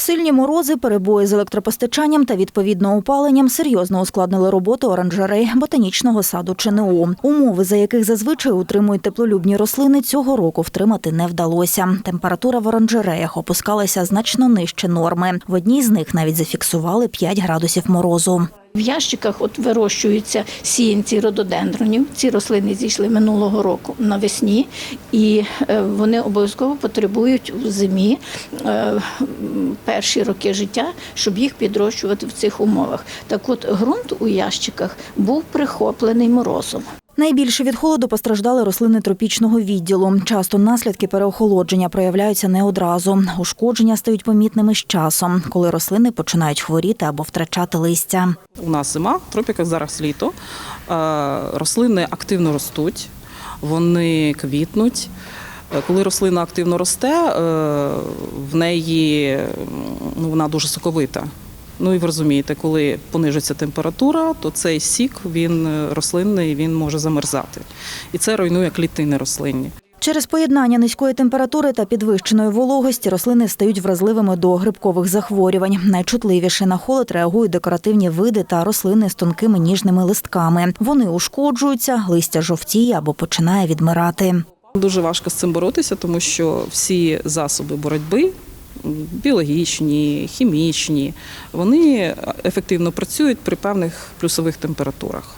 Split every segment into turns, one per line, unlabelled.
Сильні морози, перебої з електропостачанням та відповідно опаленням серйозно ускладнили роботу оранжерей ботанічного саду ЧНУ. Умови, за яких зазвичай утримують теплолюбні рослини, цього року втримати не вдалося. Температура в оранжереях опускалася значно нижче норми. В одній з них навіть зафіксували 5 градусів морозу.
В ящиках от вирощуються сіянці рододендронів. Ці рослини зійшли минулого року навесні, і е, вони обов'язково потребують в зимі е, перші роки життя, щоб їх підрощувати в цих умовах. Так от ґрунт у ящиках був прихоплений морозом.
Найбільше від холоду постраждали рослини тропічного відділу. Часто наслідки переохолодження проявляються не одразу. Ушкодження стають помітними з часом, коли рослини починають хворіти або втрачати листя.
У нас зима, в тропіках зараз літо. Е, Рослини активно ростуть, вони квітнуть. Е, Коли рослина активно росте, е, в неї ну, вона дуже соковита. Ну і ви розумієте, коли понижується температура, то цей сік він е, рослинний він може замерзати. І це руйнує клітини рослинні.
Через поєднання низької температури та підвищеної вологості рослини стають вразливими до грибкових захворювань. Найчутливіше на холод реагують декоративні види та рослини з тонкими ніжними листками. Вони ушкоджуються, листя жовтіє або починає відмирати.
Дуже важко з цим боротися, тому що всі засоби боротьби. Біологічні, хімічні, вони ефективно працюють при певних плюсових температурах.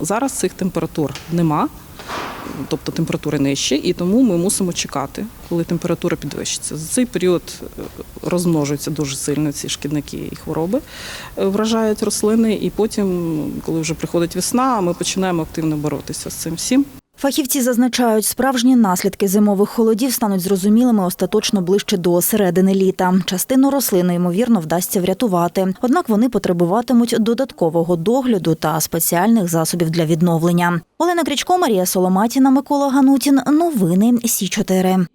Зараз цих температур нема, тобто температури нижчі, і тому ми мусимо чекати, коли температура підвищиться. За цей період е, розмножуються дуже сильно ці шкідники і хвороби, е, вражають рослини, і потім, коли вже приходить весна, ми починаємо активно боротися з цим всім.
Фахівці зазначають, справжні наслідки зимових холодів стануть зрозумілими остаточно ближче до середини літа. Частину рослини ймовірно вдасться врятувати. Однак вони потребуватимуть додаткового догляду та спеціальних засобів для відновлення. Олена Крічко, Марія Соломатіна, Микола Ганутін. Новини Сі 4